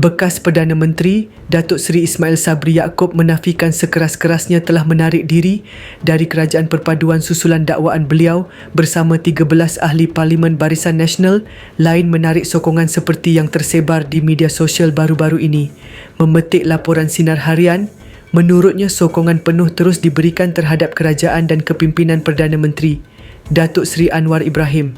Bekas Perdana Menteri Datuk Seri Ismail Sabri Yaakob menafikan sekeras-kerasnya telah menarik diri dari kerajaan perpaduan susulan dakwaan beliau bersama 13 ahli Parlimen Barisan Nasional lain menarik sokongan seperti yang tersebar di media sosial baru-baru ini. Memetik laporan Sinar Harian, menurutnya sokongan penuh terus diberikan terhadap kerajaan dan kepimpinan Perdana Menteri Datuk Seri Anwar Ibrahim.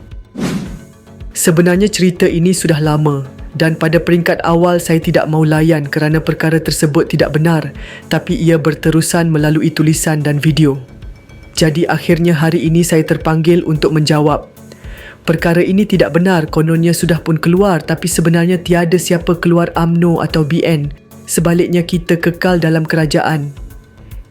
Sebenarnya cerita ini sudah lama dan pada peringkat awal saya tidak mau layan kerana perkara tersebut tidak benar tapi ia berterusan melalui tulisan dan video. Jadi akhirnya hari ini saya terpanggil untuk menjawab. Perkara ini tidak benar kononnya sudah pun keluar tapi sebenarnya tiada siapa keluar AMNO atau BN. Sebaliknya kita kekal dalam kerajaan.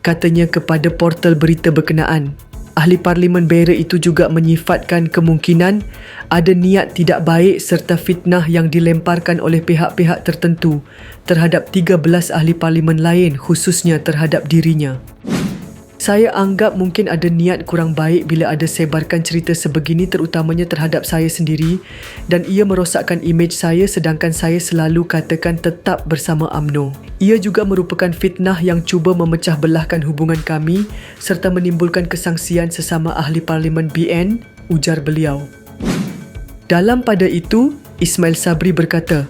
Katanya kepada portal berita berkenaan. Ahli Parlimen Beira itu juga menyifatkan kemungkinan ada niat tidak baik serta fitnah yang dilemparkan oleh pihak-pihak tertentu terhadap 13 ahli parlimen lain khususnya terhadap dirinya. Saya anggap mungkin ada niat kurang baik bila ada sebarkan cerita sebegini terutamanya terhadap saya sendiri dan ia merosakkan imej saya sedangkan saya selalu katakan tetap bersama AMNO. Ia juga merupakan fitnah yang cuba memecah belahkan hubungan kami serta menimbulkan kesangsian sesama ahli parlimen BN, ujar beliau. Dalam pada itu, Ismail Sabri berkata,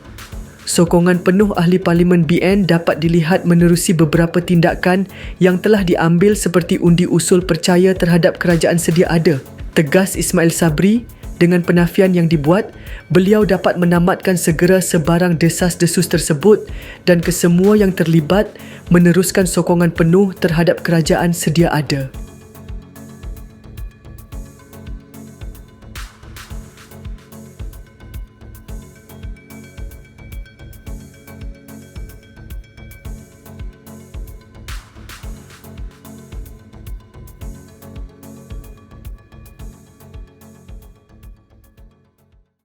Sokongan penuh ahli parlimen BN dapat dilihat menerusi beberapa tindakan yang telah diambil seperti undi usul percaya terhadap kerajaan sedia ada. Tegas Ismail Sabri, dengan penafian yang dibuat, beliau dapat menamatkan segera sebarang desas-desus tersebut dan kesemua yang terlibat meneruskan sokongan penuh terhadap kerajaan sedia ada.